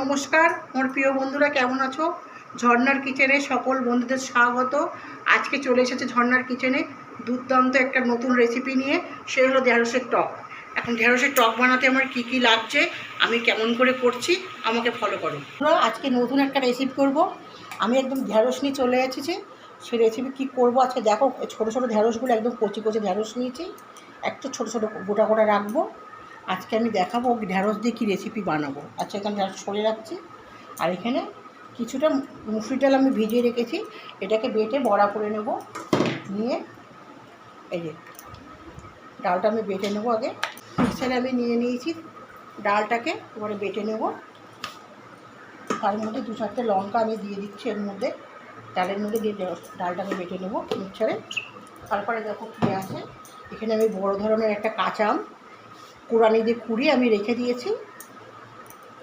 নমস্কার। আমার প্রিয় বন্ধুরা, কেমন আছো? ঝর্নার কিচেনে সকল বন্ধুদের স্বাগত। আজকে চলে এসেছে ঝর্নার কিচেনে দুর্দান্ত একটা নতুন রেসিপি নিয়ে। সে হলো ঢেঁড়সের টক। এখন ঢেঁড়সের টক বানাতে আমার কি কি লাগছে, আমি কেমন করে করছি, আমাকে ফলো করো। আজকে নতুন একটা রেসিপি করব। আমি একদম ঢেঁড়স নিয়ে চলে এসেছি। সেই রেসিপি কী করব আজকে দেখো, ছোটো ছোটো ঢেঁড়সগুলো একদম কচি কচি ঢেঁড়স নিয়েছি। একটু ছোটো ছোটো গোটা গোটা রাখব। আজকে আমি দেখাবো ঢ্যাঁড়স দিয়ে কী রেসিপি বানাবো। আচ্ছা এখানে ঢ্যাঁড়স সরে রাখছি আর এখানে কিছুটা মুসুরি ডাল আমি ভিজিয়ে রেখেছি। এটাকে বেটে বড়া করে নেব। নিয়ে এই যে ডালটা আমি বেটে নেব আগে। মিক্সারে আমি নিয়ে নিয়েছি ডালটাকে, এবারে বেটে নেব। তার মধ্যে দু চারটে লঙ্কা আমি দিয়ে দিচ্ছি এর মধ্যে। ডালের মধ্যে দিয়ে ডালটাকে বেটে নেব মিক্সারে। তারপরে দেখো কী আছে। এখানে আমি বড় ধরনের একটা কাঁচা আম কোরআনি দিয়ে কুড়িয়ে আমি রেখে দিয়েছি।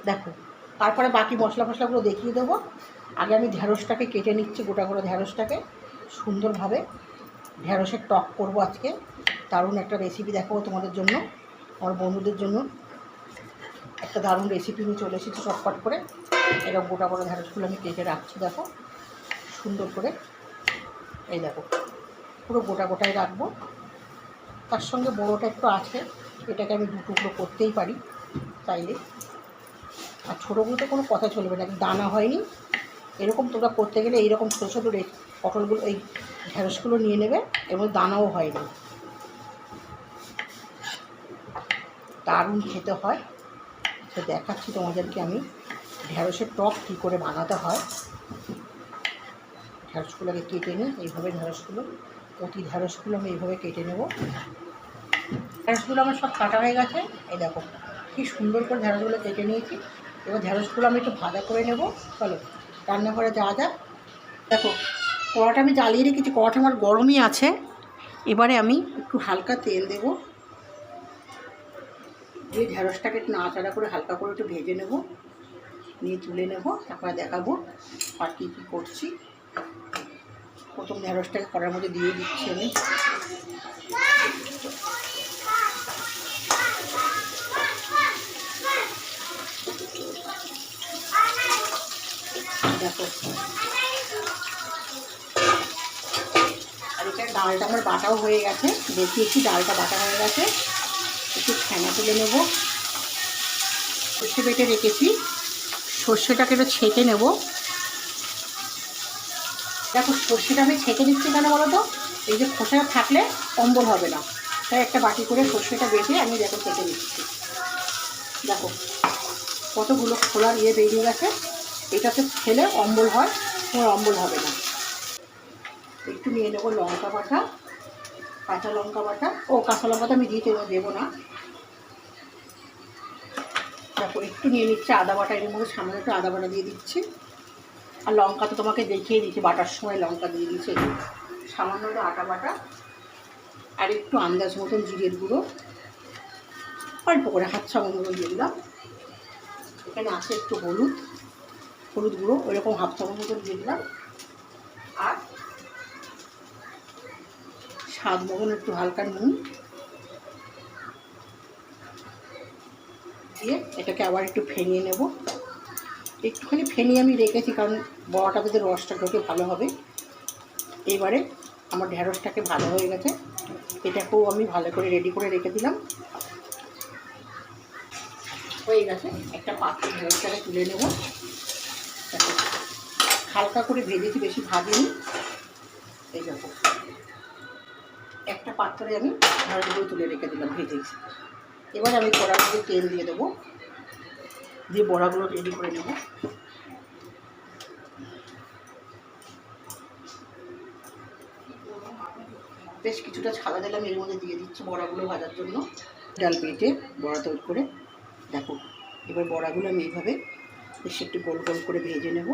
দেখো, তারপরে বাকি মশলা ফসলাগুলো দেখিয়ে দেবো। আগে আমি ঢ্যাঁড়সটাকে কেটে নিচ্ছি, গোটা গোটা ঢ্যাঁড়সটাকে সুন্দরভাবে ঢ্যাঁড়সের টক করব আজকে। দারুণ একটা রেসিপি দেখাবো তোমাদের জন্য, আমার বন্ধুদের জন্য। একটা দারুণ রেসিপি নিয়ে চলে এসেছি চটপট করে। এরকম গোটা গোটা ঢ্যাঁড়সগুলো আমি কেটে রাখছি, দেখো। সুন্দর করে। এই দেখো, পুরো গোটা গোটাই রাখব। তার সঙ্গে বড়োটা একটু আছে। এটাকে আমি দু টুকরো করতেই পারি চাইলে। আর ছোটোগুলোতে কোনো কথা চলবে না দানা হয়নি। এরকম তোমরা করতে গেলে এইরকম ছোটো ছোটো পটলগুলো, এই ঢেঁড়সগুলো নিয়ে নেবে এবং দানাও হয়নি। দারুণ খেতে হয়। তো দেখাচ্ছি তোমাদেরকে আমি ঢেঁড়সের টক কী করে বানাতে হয়। ঢেঁড়সগুলোকে কেটে নিই, এইভাবে ঢেঁড়সগুলো, প্রতি ঢেঁড়সগুলো আমি এইভাবে কেটে নেব। ঢ্যাঁড়সগুলো আমার সব কাটা হয়ে গেছে। এই দেখো, কি সুন্দর করে ঢ্যাঁড়সগুলো কেটে নিয়েছি। এবার ঢ্যাঁড়সগুলো আমি একটু ভাজা করে নেব। চলো, রান্নাঘরে যাওয়া যাক। দেখো, কড়াটা আমি জ্বালিয়ে রেখেছি। কড়াটা আমার গরমই আছে। এবারে আমি একটু হালকা তেল দেব। দিয়ে ঢ্যাঁড়সটাকে একটু নাড়াচাড়া করে হালকা করে একটু ভেজে নেব। নিয়ে তুলে নেব, তারপরে দেখাবো আর কী কী করছি। প্রথম ঢ্যাঁড়সটাকে কড়ার মধ্যে দিয়ে দিচ্ছি আমি। দেখো। আর এখানে ডালটা আমার বাটাও হয়ে গেছে। দেখিয়েছি ডালটা বাটা হয়ে গেছে। একটু ফেনা তুলে নেব। সর্ষে বেটে রেখেছি। সর্ষেটাকে একটু ছেঁকে নেব। দেখো, সর্ষেটা আমি ছেঁকে নিচ্ছি কেন বলো তো? এই যে খোসাটা থাকলে অম্বল হবে না। তাই একটা বাটি করে সর্ষেটা বেটে আমি দেখো ছেঁকে নিচ্ছি। দেখো, কতগুলো খোলার ইয়ে বেরিয়ে গেছে। এটাতে খেলে অম্বল হয়, তোমার অম্বল হবে না। একটু নিয়ে নেব লঙ্কা বাটা, কাঁচা লঙ্কা বাটা। ও, কাঁচা লঙ্কাটা আমি দিতে দেবো না। দেখো, একটু নিয়ে নিচ্ছে আদা বাটা, এর মধ্যে সামনে একটু আদা বাটা দিয়ে দিচ্ছি। আর লঙ্কা তো তোমাকে দেখিয়ে দিচ্ছি, বাটার সময় লঙ্কা দিয়ে দিচ্ছি। সামান্য আটা বাটা আর একটু আন্দাজ মতন জিরের গুঁড়ো। অল্প করে হাত মতন দিয়ে দিলাম। এখানে আছে একটু হলুদ। হলুদ গুঁড়ো, ওইরকম হাফ চামচ মতন দিয়ে দিলাম। আর স্বাদ মতন একটু হালকা নুন দিয়ে এটাকে আবার একটু ফেনিয়ে নেব। একটুখানি ফেনিয়ে আমি রেখেছি, কারণ বড়াটা যে রসটা ঢোকে ভালো হবে। এবারে আমার ঢ্যাঁড়সটাকে ভালো হয়ে গেছে। এটাকেও আমি ভালো করে রেডি করে রেখে দিলাম। হয়ে গেছে, একটা পাত্র ঢেঁড়সটাকে তুলে নেব। হালকা করে ভেজেছি বেশি ভাজিনি? এই দেখো। একটা পাত্রে আমি ঢেঁড়সগুলো তুলে রেখে দিলাম ভেজেছি এবার আমি কড়ার মধ্যে তেল দিয়ে দেবো। দিয়ে বড়াগুলো রেডি করে নেব। বেশ কিছুটা ছাদা দিলাম এর মধ্যে দিয়ে দিচ্ছি বড়াগুলো ভাজার জন্য। ডাল পেটে বড়া তৈরি করে। দেখো, এবার বড়াগুলো আমি এইভাবে বেশ একটু গোল গোল করে ভেজে নেব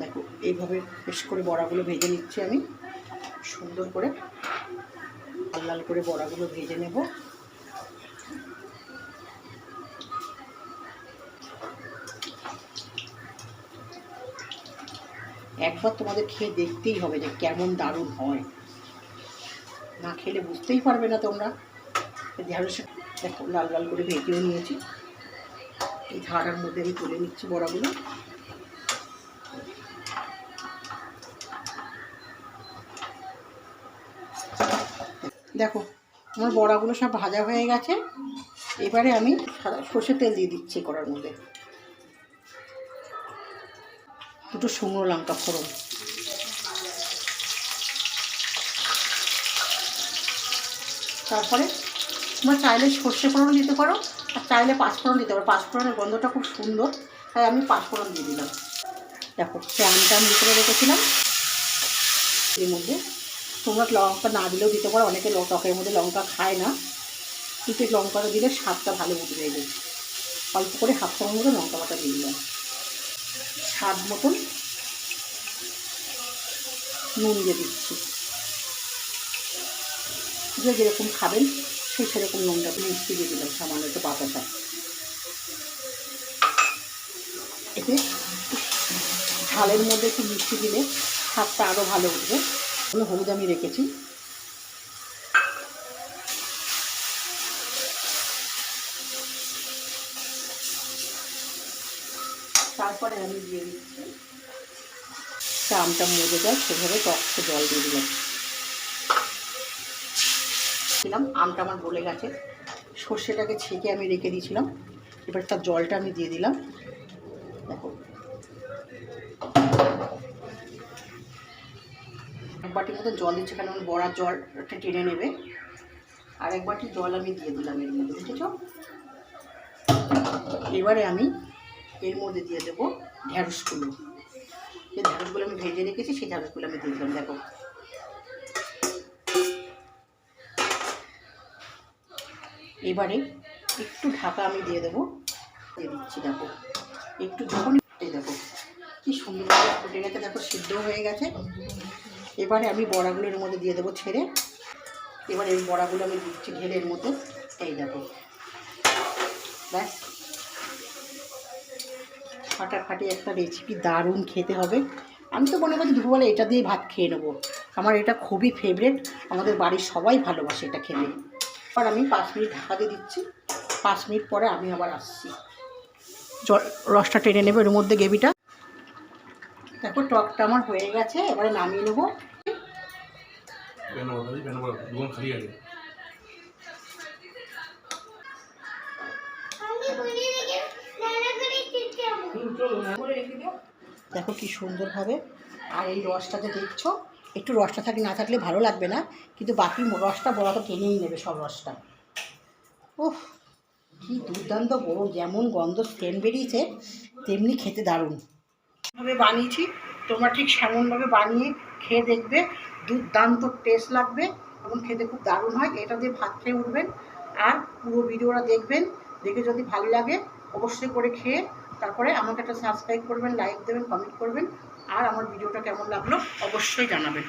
দেখো এইভাবে বেশ করে বড়াগুলো ভেজে নিচ্ছি আমি। সুন্দর করে লাল লাল করে বড়াগুলো ভেজে নেব। একবার তোমাদের খেয়ে দেখতেই হবে যে কেমন দারুণ হয়। না খেলে বুঝতেই পারবে না তোমরা। ঢেঁড়সে দেখো লাল লাল করে ভেজেও নিয়েছি। এই ঝাড়ার মধ্যে আমি তুলে নিচ্ছি বড়াগুলো। দেখো, আমার বড়াগুলো সব ভাজা হয়ে গেছে। এবারে আমি সর্ষে তেল দিয়ে দিচ্ছি কড়ার মধ্যে। দুটো শুকনো লঙ্কা ফোড়ন। তারপরে তোমরা চাইলে সর্ষে ফোড়ন দিতে পারো, আর চাইলে পাঁচফোড়ন দিতে পারো। পাঁচফোড়নের গন্ধটা খুব সুন্দর, তাই আমি পাঁচফোড়ন দিয়ে দিলাম। দেখো, প্যানটা আমি ভিতরে রেখেছিলাম। এর মধ্যে তোমরা লঙ্কা না দিলেও দিতে পারো, অনেকে টকের মধ্যে লঙ্কা খায় না। কিন্তু লঙ্কাটা দিলে স্বাদটা ভালো উঠবে এদের অল্প করে হাফ চামচ মতো লঙ্কা বাটা দিয়ে দিলাম। স্বাদ মতন নুন দিয়ে দিচ্ছি। যে যেরকম খাবেন, সেই সেরকম নুনটা মিষ্টি দিয়ে দিলাম, সামান্য একটু বাতাসা এতে ঝালের মধ্যে একটু মিষ্টি দিলে স্বাদটা আরও ভালো উঠবে। কোনো হলুদ আমি রেখেছি। তারপরে আমি দিয়ে দিচ্ছি। চামটা মজে যায় সেভাবে টকটা জল দিয়ে দিলাম। দিলাম, আমটা আমার গলে গেছে। সর্ষেটাকে ছেঁকে আমি রেখে দিয়েছিলাম। এবার তার জলটা আমি দিয়ে দিলাম। দেখো বাটির মতো জল দিচ্ছে, কারণ বড়ার জলটা টেনে নেবে। আর এক বাটি জল আমি দিয়ে দিলাম এর মধ্যে, বুঝেছ? এবারে আমি এর মধ্যে দিয়ে দেবো ঢ্যাঁড়সগুলো যে ঢ্যাঁড়সগুলো আমি ভেজে রেখেছি, সেই ঢ্যাঁড়সগুলো আমি দিয়ে দিলাম, দেখো। এবারে একটু ঢাকা আমি দিয়ে দেবো, দিয়ে দিচ্ছি, দেখো। একটু যখন দেখো, কি সুন্দরভাবে ফুটে গেছে, দেখো, সিদ্ধ হয়ে গেছে। এবারে আমি বড়াগুলো এর মধ্যে দিয়ে দেবো ছেড়ে। এবার এই বড়াগুলো আমি দিচ্ছি ঢেলের মতো। এই দেখো। ব্যাস। ফাটাফাটি একটা রেসিপি দারুণ খেতে হবে। আমি তো মনে করি দুপুরবেলা এটা দিয়ে ভাত খেয়ে নেব। আমার এটা খুবই ফেভারেট আমাদের বাড়ির সবাই ভালোবাসে এটা খেতে। আর আমি পাঁচ মিনিট ঢাকা দিয়ে দিচ্ছি। পাঁচ মিনিট পরে আমি আবার আসছি। জল রসটা টেনে নেব এর মধ্যে গ্রেভিটা। দেখো টকটা আমার হয়ে গেছে এবারে নামিয়ে নেব। দেখো কি সুন্দরভাবে আর এই রসটা যে দেখছ একটু রসটা থাকে না থাকলে ভালো লাগবে না কিন্তু বাকি রসটা বড়া তো টেনেই নেবে সব রসটা। উফ কি দুর্দান্ত বড় যেমন গন্ধ সেন্ট বেরিয়েছে তেমনি খেতে দারুণ। ভাবে বানিয়েছি। তোমরা ঠিক সেমনভাবে বানিয়ে খেয়ে দেখবে। দুর্দান্ত টেস্ট লাগবে এবং খেতে খুব দারুণ হয়। এটা দিয়ে ভাত খেয়ে উঠবেন আর পুরো ভিডিওটা দেখবেন। দেখে যদি ভালো লাগে অবশ্যই করে খেয়ে তারপরে আমাকে একটা সাবস্ক্রাইব করবেন লাইক দেবেন কমেন্ট করবেন। আর আমার ভিডিওটা কেমন লাগল অবশ্যই জানাবেন।